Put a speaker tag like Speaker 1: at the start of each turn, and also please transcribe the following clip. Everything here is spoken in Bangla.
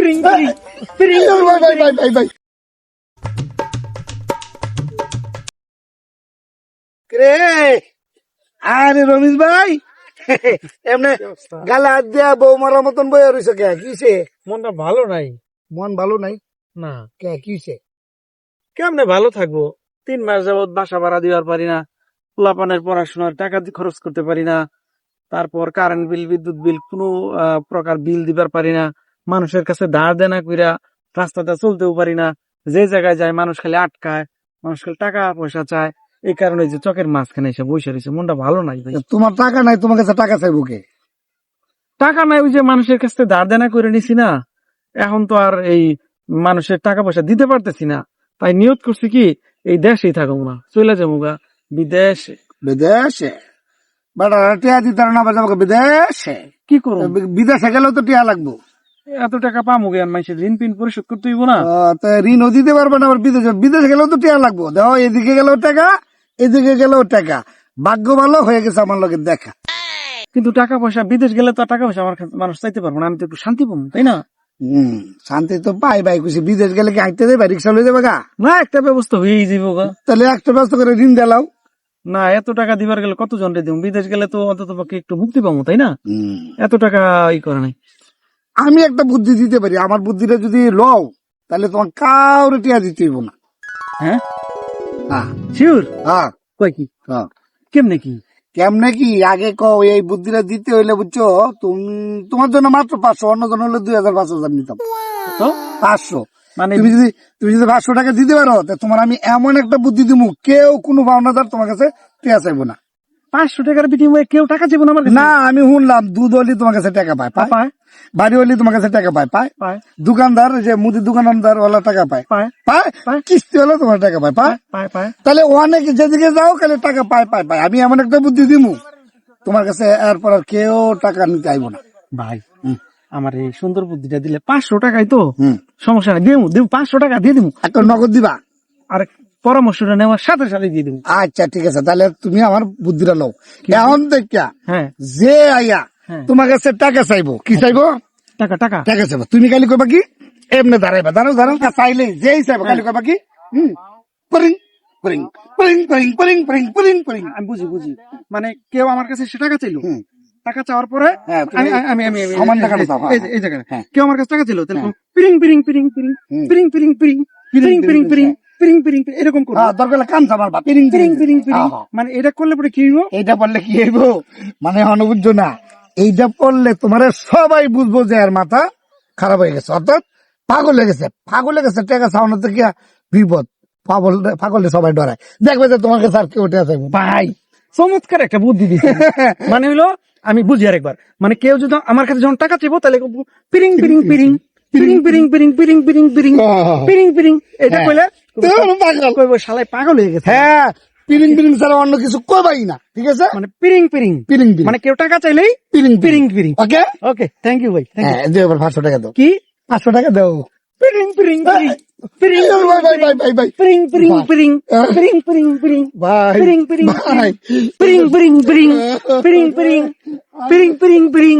Speaker 1: পিরিং পিরিং
Speaker 2: ভাই ভাই ভাই ভাই ভাই রে আরে রমেশ ভাই। এমনি গালে হাত দিয়া বউ মারার মতন বই রয়েছে কে? কিসে
Speaker 1: মনটা ভালো নাই।
Speaker 2: মন ভালো নাই?
Speaker 1: না।
Speaker 2: কে কিসে
Speaker 1: কেমনে ভালো থাকব? তিন মাস যাবত বাসা ভাড়া দিবার পারি না। পোলাপানের পড়াশোনার টাকা খরচ করতে পারি না। তারপর কারেন্ট বিল বিদ্যুৎ বিল কোনো প্রকার বিল দিবার পারি না। মানুষের কাছে ধার দেনা কইরা রাস্তাতে চলতেও পারি না। যে জায়গায় যায় মানুষ খালি আটকায় মানুষ খালি টাকা পয়সা চায়। এই কারণে যে চকের মাঝখানে এসে বসে রয়েছে মনটা ভালো নাই
Speaker 2: তোমার টাকা নাই তোমার কাছে টাকা চাইব কে?
Speaker 1: টাকা নাই ওই যে মানুষের কাছ থেকে ধার দেনা করে নিছি না। এখন তো আর এই মানুষের টাকা পয়সা দিতে পারতেছি না। তাই নিয়ত করছি কি এই দেশেই থাকব না। চলে যাব গা বিদেশে।
Speaker 2: বিদেশে? বাট টিয়া দিতে না বাজাবো বিদেশে?
Speaker 1: কি করব
Speaker 2: বিদেশে গেলেও তো টিয়া লাগবো।
Speaker 1: এত টাকা পামো আর মানুষের ঋণ পিন পরিশোধ করতে হইব না?
Speaker 2: তা ঋণও দিতে পারবে না আবার বিদেশে বিদেশে গেলেও তো টিয়া লাগবো। দেখো এদিকে গেলেও টাকা এদিকে গেলেও টাকা। ভাগ্য ভালো হয়ে গেছে আমার লোকের দেখা।
Speaker 1: কিন্তু টাকা পয়সা বিদেশ গেলে তো টাকা পয়সা আমার মানুষ চাইতে পারব না আমি তো একটু শান্তি পাবো তাই না?
Speaker 2: হম শান্তি তো পাই ভাই খুশি। বিদেশ গেলে কি হাঁটতে দেবে রিক্সা লয়ে যাবে গা?
Speaker 1: না একটা ব্যবস্থা হয়েই যাব গা।
Speaker 2: তাহলে একটা ব্যস্ত করে ঋণ দিলাও।
Speaker 1: না এত টাকা দিবার গেলে কত জন দিব? বিদেশ গেলে তো অন্তত পক্ষে একটু মুক্তি পাবো তাই না? এত টাকা ই করে নাই।
Speaker 2: আমি একটা বুদ্ধি দিতে পারি আমার বুদ্ধিটা যদি লও তাহলে তোমার কাউরে টিয়া দিতে হইব না।
Speaker 1: হ্যাঁ?
Speaker 2: হ্যাঁ।
Speaker 1: শিওর
Speaker 2: হ্যাঁ।
Speaker 1: কয় কি?
Speaker 2: হ্যাঁ।
Speaker 1: কেমনে কি?
Speaker 2: কেমনে কি? আগে কও এই বুদ্ধিটা দিতে হইলে বুঝছ তুমি তোমার জন্য মাত্র পাঁচশো অন্য জন হলে দুই হাজার পাঁচ হাজার নিতাম।
Speaker 1: তো?
Speaker 2: পাঁচশো।
Speaker 1: মানে
Speaker 2: তুমি যদি তুমি যদি পাঁচশো টাকা দিতে পারো তা তোমার আমি এমন একটা বুদ্ধি দিব কেউ কোনো পাওনাদার তোমার কাছে টিয়া চাইব না।
Speaker 1: পাঁচশো টাকার বিনিময়ে কেউ টাকা দেবো না আমার
Speaker 2: না আমি শুনলাম দুধ হলি তোমার কাছে টাকা পায় পায়। বাড়ি হলি তোমার কাছে টাকা পায় পায়।
Speaker 1: পায়।
Speaker 2: দোকানদার যে মুদি দোকানদার ওলা টাকা পায়।
Speaker 1: পায়।
Speaker 2: কিস্তি হলে তোমার টাকা পায় পায়।
Speaker 1: পায়
Speaker 2: তাহলে অনেক যেদিকে যাও খালি টাকা পায় পায় পায়। আমি এমন একটা বুদ্ধি দিমু তোমার কাছে এরপর আর কেউ টাকা নিতে আইব না।
Speaker 1: ভাই আমার এই সুন্দর বুদ্ধিটা দিলে পাঁচশো টাকাই তো। সমস্যা নাই দেবো দেবো পাঁচশো টাকা দিয়ে দেবো
Speaker 2: একটা নগদ দিবা।
Speaker 1: আর পরামর্শটা নেওয়ার সাথে সাথে দিয়ে দেবো
Speaker 2: আচ্ছা ঠিক আছে তাহলে তুমি আমার বুদ্ধিটা লও এখন দেখা
Speaker 1: হ্যাঁ
Speaker 2: যে
Speaker 1: হ্যাঁ।
Speaker 2: তোমার কাছে টাকা চাইব কি চাইব
Speaker 1: টাকা টাকা
Speaker 2: টাকা চাইব তুমি খালি কইবা কি এমনি দাঁড়াইবা দাঁড়াও দাঁড়াও চাইলে যেই চাইব খালি কইবা কি হুম পরিং পরিং পরিং পরিং পরিং পরিং পরিং পরিং
Speaker 1: আমি বুঝি বুঝি মানে কেউ আমার কাছে সে টাকা চাইলো টাকা চাওয়ার পরে
Speaker 2: হ্যাঁ,
Speaker 1: আমি আমি
Speaker 2: সমান টাকাটা চাও, হ্যাঁ,
Speaker 1: এই জায়গায়
Speaker 2: হ্যাঁ।
Speaker 1: কেউ আমার কাছে টাকা ছিল তাহলে
Speaker 2: হ্যাঁ।
Speaker 1: পিরিং পিরিং পিরিং পিরিং
Speaker 2: হুম।
Speaker 1: পিরিং পিরিং পিরিং পিরিং পিরিং পিরিং পিরিং এরকম করব।
Speaker 2: হ্যাঁ, দরকার হলে বা পিরিং
Speaker 1: পিরিং। পিরিং পিরিং
Speaker 2: হ্যাঁ, হ্যাঁ।
Speaker 1: মানে এটা করলে পরে কি হইব?
Speaker 2: বললে কি হইব? মানে অনুবুঝ না এইটা তোমার সবাই বুঝব যে এর মাথা খারাপ হয়ে গেছে। অর্থাৎ পাগল হয়ে গেছে পাগল হয়ে গেছে টেকা সাউন্ড থেকে বিপদ। পাগল পাগলে সবাই ডরায়। দেখবে যে তোমাকে স্যার কেউ চাইব না।
Speaker 1: ভাই চমৎকার একটা বুদ্ধি দিচ্ছে মানে হইল আমি বুঝি আর একবার মানে কেউ যদি আমার কাছে যখন টাকা চাইব তাহলে পিরিং পিরিং পিরিং। পিরিং পিরিং পিরিং পিরিং পিরিং পিরিং
Speaker 2: হ্যাঁ।
Speaker 1: পিরিং। পিরিং এটা
Speaker 2: হ্যাঁ।
Speaker 1: কইলে
Speaker 2: তুমি পাগল
Speaker 1: শালাই পাগল হয়ে গেছে
Speaker 2: হ্যাঁ পিরিং পিরিং ছাড়া অন্য কিছু কইবাই না ঠিক আছে
Speaker 1: মানে পিরিং পিরিং
Speaker 2: পিরিং
Speaker 1: মানে কেউ টাকা চাইলেই
Speaker 2: পিরিং
Speaker 1: পিরিং পিরিং
Speaker 2: ওকে
Speaker 1: ওকে থ্যাংক ইউ ভাই
Speaker 2: হ্যাঁ যে এবার পাঁচশো টাকা দাও
Speaker 1: কি
Speaker 2: পাঁচশো টাকা দাও
Speaker 1: পিরিং পিরিং পিরিং পিরিং পিরিং. পিরিং পিরিং পিরিং পিরিং পিরিং পিরিং পিরিং পিরিং পিরিং পিরিং পিরিং পিরিং পিরিং পিরিং